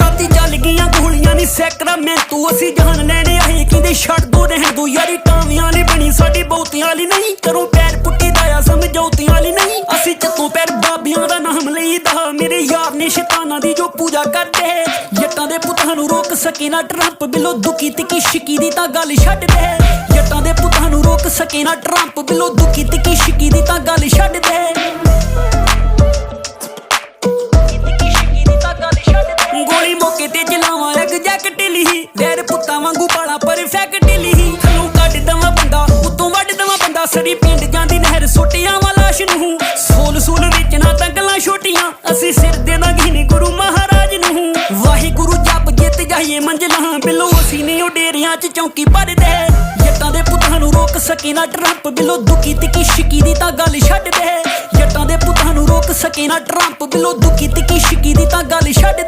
ਰਾਤੀ ਚੱਲ ਗਈਆਂ ਗੋਲੀਆਂ ਨੀ ਸੈਕਰਾ ਮੈਂ, ਤੂੰ ਅਸੀਂ ਜਾਨ ਲੈਣੇ ਆਏ ਕਿੰਦੇ ਛੱਡ ਦੋ ਰਹਿਣ ਦੋ। ਯਾਰੀ ਟਾਵੀਆਂ ਨੇ ਬਣੀ, ਸਾਡੀ ਬਹੁਤੀਆਂ ਵਾਲੀ ਨਹੀਂ। ਕਰੋ ਪੈਰ ਪੁੱਟੀ ਦਾ ਸਮਝੌਤੀਆਂ ਵਾਲੀ ਨਹੀਂ। ਅਸੀਂ ਚੱਤੋਂ ਪੈਰ ਬਾਬਿਆਂ ਦਾ ਨਾਮ ਲਈਦਾ, ਮੇਰੇ ਯਾਰ ਨੇ ਸ਼ੈਤਾਨਾਂ ਦੀ ਜੋ ਪੂਜਾ ਕਰਦੇ। ਜੱਟਾਂ ਦੇ ਪੁੱਤਾਂ ਨੂੰ ਰੋਕ ਸਕੇ ਨਾ ਟਰੰਪ, ਬਿਲੋ ਦੁਖੀ ਤਿੱਕੀ ਸ਼ਿਕੀ ਦੀ ਤਾਂ ਗੱਲ ਛੱਡ ਦੇ। ਜੱਟਾਂ ਦੇ ਪੁੱਤਾਂ ਨੂੰ ਰੋਕ ਸਕੇ ਨਾ ਟਰੰਪ, ਬਿਲੋ ਦੁਖੀ ਤਿੱਕੀ ਸ਼ਿਕੀ ਦੀ ਚਲਾਵਾਂ ਐਗ ਜੈਕਟ ਢਿੱਲੀ ਪੁੱਤਾਂ ਵਾਂਗੂ ਪਾਲਾ ਪਰਫੈਕਟ ਢਿੱਲੀ ਥੱਲੋਂ ਕੱਢ ਦਵਾਂ ਬੰਦਾ, ਉਤੋਂ ਵੱਢ ਦਵਾਂ ਬੰਦਾ। ਸੜੀ ਪਿੰਡ ਜਾਂਦੀ ਨਹਿਰ ਸੁੱਟਿਆਂ ਵਾ ਲਾਸ਼ ਨੂੰ। ਸੋਲ ਸੂਲ ਤਾਂ ਗੱਲਾਂ ਛੋਟੀਆਂ। ਅਸੀਂ ਸਿਰ ਦੇ ਦਾਂਗੇ ਨੀ ਗੁਰੂ ਮਹਾਰਾਜ ਨੂੰ। ਵਾਹਿਗੁਰੂ ਜਪ ਜਿੱਤ ਜਾਈਏ ਮੰਜ਼ਲਾਂ ਬਿਲੋ। ਅਸੀਂ ਨੇ ਉਹ ਡੇਰਿਆਂ 'ਚ ਚੌਂਕੀ ਭਰਦੇ ਜੱਟਾਂ ਦੇ ਪੁੱਤਾਂ ਨੂੰ ਰੋਕ ਸਕੇ ਨਾ ਟਰੰਪ ਬਿਲੋ। ਦੁਖੀ ਤਿੱਕੀ ਸ਼ਿਕੀ ਦੀ ਤਾਂ ਗੱਲ ਛੱਡ ਦੇ। ਜੱਟਾਂ ਦੇ ਪੁੱਤਾਂ ਨੂੰ ਰੋਕ ਸਕੇ ਨਾ ਟਰੰਪ ਬਿਲੋ। ਦੁਖੀ ਤਿੱਕੀ ਸ਼ਿਕੀ ਦੀ ਤਾਂ ਗੱਲ ਛੱਡ